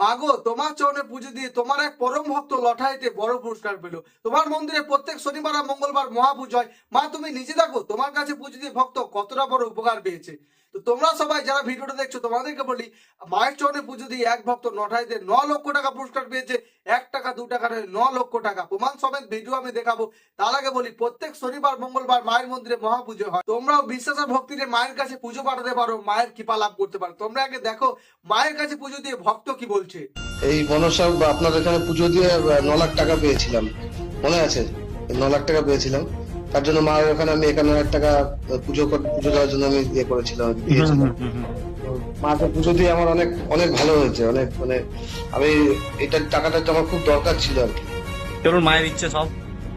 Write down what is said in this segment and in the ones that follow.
মাগো, তোমার চরণে পুজো দিয়ে তোমার এক পরম ভক্ত লঠাইতে বড় পুরস্কার পেল। তোমার মন্দিরে প্রত্যেক শনিবার আর মঙ্গলবার মহাপুজো হয়। মা, তুমি নিজে দেখো, তোমার কাছে পুজো দিয়ে ভক্ত কতটা বড় উপকার পেয়েছে। তো তোমরা সবাই যারা ভিডিওটা দেখছ, তোমাদেরকে বলি, মায়ের চরণে পুজো দিয়ে এক ভক্ত নঠাইতে ন লক্ষ টাকা পুরস্কার পেয়েছে, এক টাকা, দু টাকা নয়, ন লক্ষ টাকা। প্রমাণ সমেত ভিডিও আমি দেখাবো। তার আগে বলি, প্রত্যেক শনিবার, মঙ্গলবার মায়ের মন্দিরে মহাপুজো হয়। তোমরাও বিশ্বাস ভক্তিতে মায়ের কাছে পুজো পাঠাতে পারো, মায়ের কৃপা লাভ করতে পারো। তোমরা আগে দেখো, মায়ের কাছে পুজো দিয়ে ভক্ত কি বলছে? এই মনসা আপনার এখানে পুজো দিয়ে ন লাখ টাকা পেয়েছিলাম। মনে আছে? ন লাখ টাকা পেয়েছিলাম। তার জন্য মার ওখানে আমি একান্ন হাজার টাকা পুজো পুজো দেওয়ার জন্য আমি ইয়ে করেছিলাম দিয়েছিলাম। মাকে পুজো দিয়ে আমার অনেক অনেক ভালো হয়েছে অনেক মানে আমি এটার টাকাটা তো আমার খুব দরকার ছিল আর কি। চলুন মায়ের ইচ্ছে সব।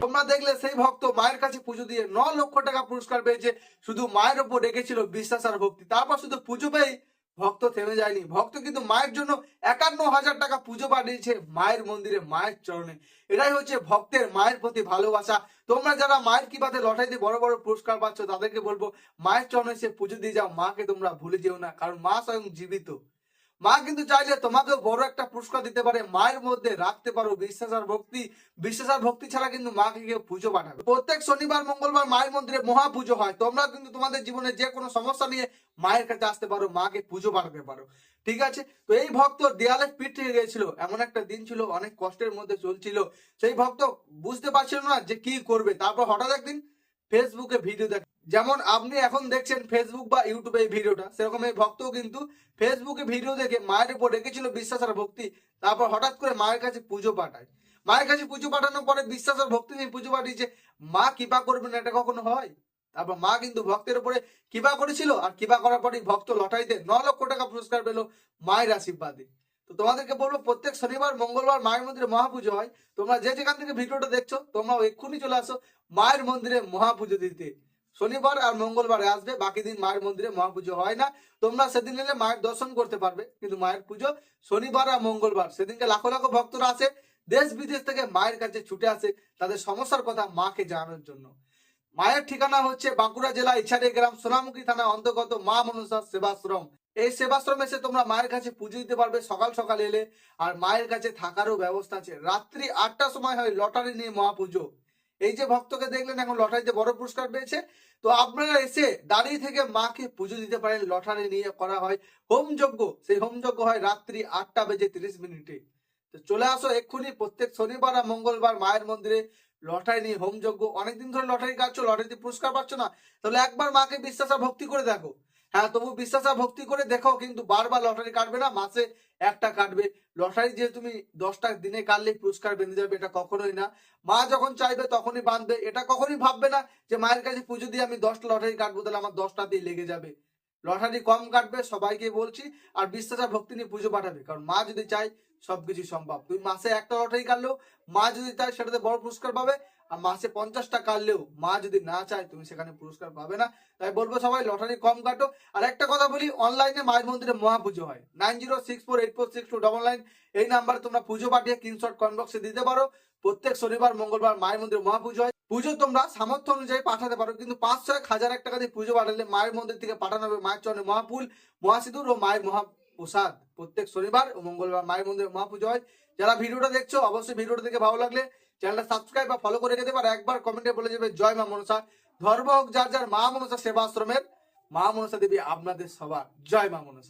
তোমরা দেখলে সেই ভক্ত মায়ের কাছে পুজো দিয়ে ন লক্ষ টাকা পুরস্কার পেয়েছে শুধু মায়ের ওপর রেখেছিল বিশ্বাস আর ভক্তি। তারপর শুধু পুজো পেয়ে ভক্ত থেমে যায়নি। ভক্ত কিন্তু মায়ের জন্য একান্ন হাজার টাকা পুজো পাঠিয়েছে মায়ের মন্দিরে, মায়ের চরণে। এটাই হচ্ছে ভক্তের মায়ের প্রতি ভালোবাসা। তোমরা যারা মায়ের কিবাতে লটাইতে বড় বড় পুরস্কার পাচ্ছ, তাদেরকে বলব, মায়ের চরণে সে পুজো দিয়ে যাও, মাকে তোমরা ভুলে যেও না, কারণ মা স্বয়ং জীবিত। মা কিন্তু চাইলে তোমাকে বড় একটা পুরস্কার দিতে পারে, মায়ের মধ্যে রাখতে পারো বিশ্বাস আর ভক্তি। বিশ্বাস আর ভক্তি ছাড়া কিন্তু মাকে কেউ পুজো পাঠাবে প্রত্যেক শনিবার, মঙ্গলবার মায়ের মন্দিরে মহা পুজো হয়। তোমরা কিন্তু তোমাদের জীবনে যে কোনো সমস্যা নিয়ে মায়ের কাছে আসতে পারো, মাকে পুজো পাঠাতে পারো। ঠিক আছে? তো এই ভক্ত দেয়ালে পিঠ থেকে গেছিল। এমন একটা দিন ছিল, অনেক কষ্টের মধ্যে চলছিল। সেই ভক্ত বুঝতে পারছিল না যে কি করবে। তারপর হঠাৎ একদিন ফেসবুকে ভিডিও দেখ। যেমন আপনি এখন দেখছেন ফেসবুক বা ইউটিউবে এই ভিডিওটা সেরকম এই ভক্তও কিন্তু ফেসবুকে ভিডিও দেখে মায়ের উপর রেখেছিল বিশ্বাস আর ভক্তি। তারপর হঠাৎ করে মায়ের কাছে পুজো পাঠায়। মায়ের কাছে পুজো পাঠানোর পরে বিশ্বাস আর ভক্তি নিয়ে পুজো পাঠিয়েছে। মা কৃপা করবেন, এটা কখনো হয়? তারপর মা কিন্তু ভক্তের উপরে কিবা করেছিল, আর কৃপা করার পরেই ভক্ত লটাইতে ন লক্ষ টাকা পুরস্কার পেল মায়ের আশীর্বাদে। তো তোমাদেরকে বলব, প্রত্যেক শনিবার, মঙ্গলবার মায়ের মন্দিরে মহাপুজো হয়। তোমরা যে যেখান থেকে ভিডিওটা দেখছ তোমরা এক্ষুনি চলে আসো মায়ের মন্দিরে মহাপুজো দিতে। শনিবার আর মঙ্গলবারে আসবে, বাকি দিন মায়ের মন্দিরে মহাপুজো হয় না। তোমরা সেদিন এলে মায়ের দর্শন করতে পারবে, কিন্তু মায়ের পুজো শনিবার আর মঙ্গলবার। সেদিনকে লাখো লাখো ভক্তরা আসে, দেশ বিদেশ থেকে মায়ের কাছে ছুটে আসে তাদের সমস্যার কথা মাকে জানানোর জন্য। মায়ের ঠিকানা হচ্ছে বাঁকুড়া জেলা ইছাড়ে গ্রাম সোনামুখী থানা অন্তর্গত মা মনসা সেবাশ্রম। এই সেবাশ্রম এসে তোমরা মায়ের কাছে পুজো দিতে পারবে সকাল সকাল এলে, আর মায়ের কাছে থাকারও ব্যবস্থা আছে। রাত্রি আটটার সময় হয় লটারি নিয়ে মহাপুজো এই যে ভক্তকে দেখলেন, এখন লটারিতে বড় পুরস্কার পেয়েছে। তো আপনারা এসে দাঁড়িয়ে থেকে মাকে পুজো দিতে পারেন, লটারি নিয়ে করা হয় হোম যজ্ঞ। সেই হোম যজ্ঞ হয় রাত্রি আটটা বেজে তিরিশ মিনিটে। তো চলে আসো এক্ষুনি, প্রত্যেক শনিবার আর মঙ্গলবার মায়ের মন্দিরে। লটারি নিয়ে হোম যজ্ঞ অনেকদিন ধরে লটারি কাটছো, লটারিতে পুরস্কার পাচ্ছ না, তাহলে একবার মাকে বিশ্বাস ভক্তি করে দেখো। হ্যাঁ তবু বিশ্বাস ভক্তি করে দেখো, কিন্তু বারবার লটারি কাটবে না, মাসে একটা কাটবে। লটারি যে তুমি দশটা দিনে কাটলে পুরস্কার বেঁধে যাবে, এটা কখনোই না। মা যখন চাইবে তখনই বাঁধবে, এটা কখনোই ভাববে না যে মায়ের কাছে পুজো দিয়ে আমি দশটা লটারি কাটবো, তাহলে আমার দশটাতেই লেগে যাবে। লটারি কম কাটবে, সবাইকে বলছি, আর বিশ্বাস ভক্তি নিয়ে পুজো পাঠাবে, কারণ মা যদি চায় সবকিছু সম্ভব। তুমি মাসে একটা লটারি কাটলেও মা যদি চায় সেটাতে বড় পুরস্কার পাবে আর মাসে পঞ্চাশটা কাটলেও মা যদি না চায় তুমি সেখানে পুরস্কার পাবে না। তাই বলব সবাই লটারি কম কাটো। আর একটা কথা বলি অনলাইনে মায়ের মন্দিরে মহাপুজো হয়। Nine zero six four eight four six two double nine এই নাম্বারে তোমরা পুজো পাঠিয়ে স্ক্রিনশট কমেন্ট বক্সে দিতে পারো। প্রত্যেক শনিবার, মঙ্গলবার মায়ের মন্দিরে মহাপুজো হয়। পুজো তোমরা সামর্থ্য অনুযায়ী পাঠাতে পারো, কিন্তু পাঁচশো এক হাজার এক টাকা দিয়ে পুজো পাঠালে মায়ের মন্দির থেকে পাঠানো হবে মায়ের চরণে মহাপুল মহাসিঁদুর ও মায়ের মহাপ্রসাদ প্রত্যেক শনিবার ও মঙ্গলবার মায়ের মন্দিরে মহাপুজো হয়। যারা ভিডিওটা দেখছ, অবশ্যই ভিডিওটা দেখে ভালো লাগলে চ্যানেলটা সাবস্ক্রাইব বা ফলো করে রেখে দেবে। একবার কমেন্টে বলে যাবে, জয় মা মনসা। ধর্ম হোক, যার যার মা মনসা সেবাশ্রমের মা মনসা দেবী আপনাদের সবার। জয় মা মনসা।